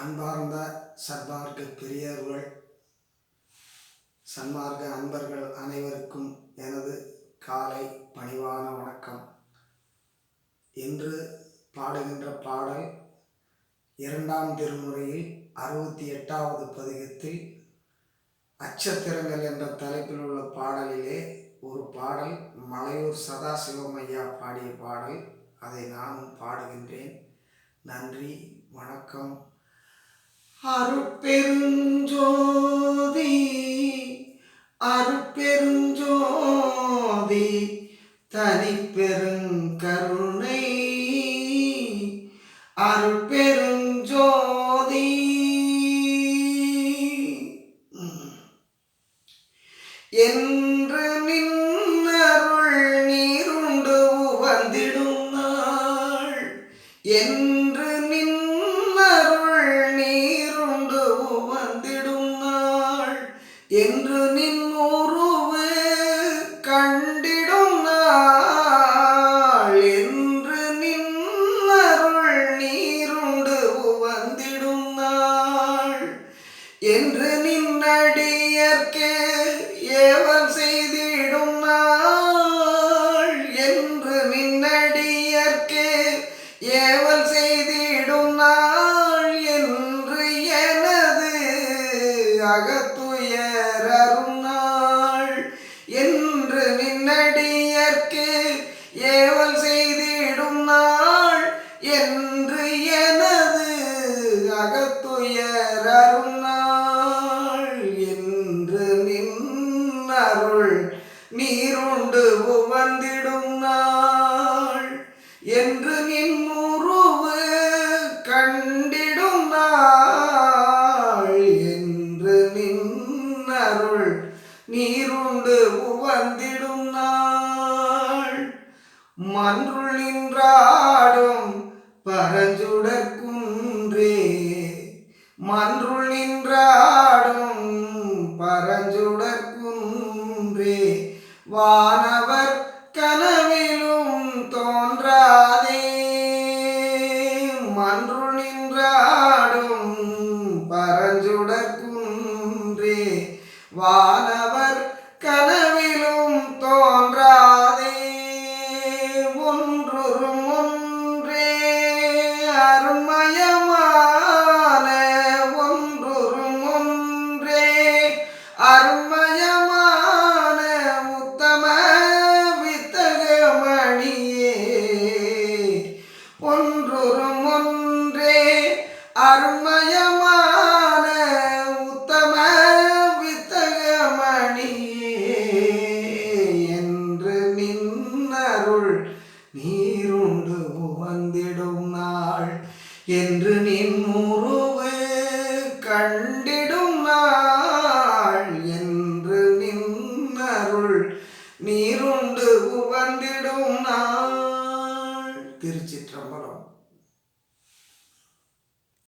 அன்பார்ந்த சர்மார்க்க பெரியவர்கள் சன்மார்க்க அன்பர்கள் அனைவருக்கும் எனது காலை பணிவான வணக்கம். இன்று பாடுகின்ற பாடல் இரண்டாம் திருமுறையில் அறுபத்தி எட்டாவது பதிகத்தில் அச்சத்திரங்கள் என்ற தலைப்பில் உள்ள பாடலிலே ஒரு பாடல் மலையூர் சதாசிவமையா பாடிய பாடல். அதை நானும் பாடுகின்றேன். நன்றி வணக்கம். அருட்பெருஞ்சோதி அருட்பெருஞ்சோதி தனிப்பெருங்கருணை. அருட்பெருஞ்சோதி. என்று நின்னருள் நீருண்டு வந்திடும் நாள். என் என்று நின் உருவு கண்டிடும் நாள். என்று நின் அருள் நீருண்டு வந்திடும் நாள். என்று நின் அடியற்கே ஏவல் செய்திடும் நாள். என்று நின் அடியற்கே ஏவல் செய்திடும் நாள். என்று எனது அகத்துயரும் நீருண்டு உவந்திடும் நாள். என்று நின்னுருவு கண்டிடும் நாள். என்று நின்னருள் நீருண்டு உவந்திடும் நாள். மன்றுள் நின்றாடும் பரஞ்சுடற்குன்றே மன்று வானவர் கனவிலும் தோன்றாதே. மன்று நின்றாடும் பரஞ்சுடற்குன்றே வா ஒன்றும் ஒன்றே அருமயமான உத்தம வித்தகமணியே என்று நின்னருள் நீருண்டு புகந்திடும் நாள் என்று நின் உருவு கண்டிடும்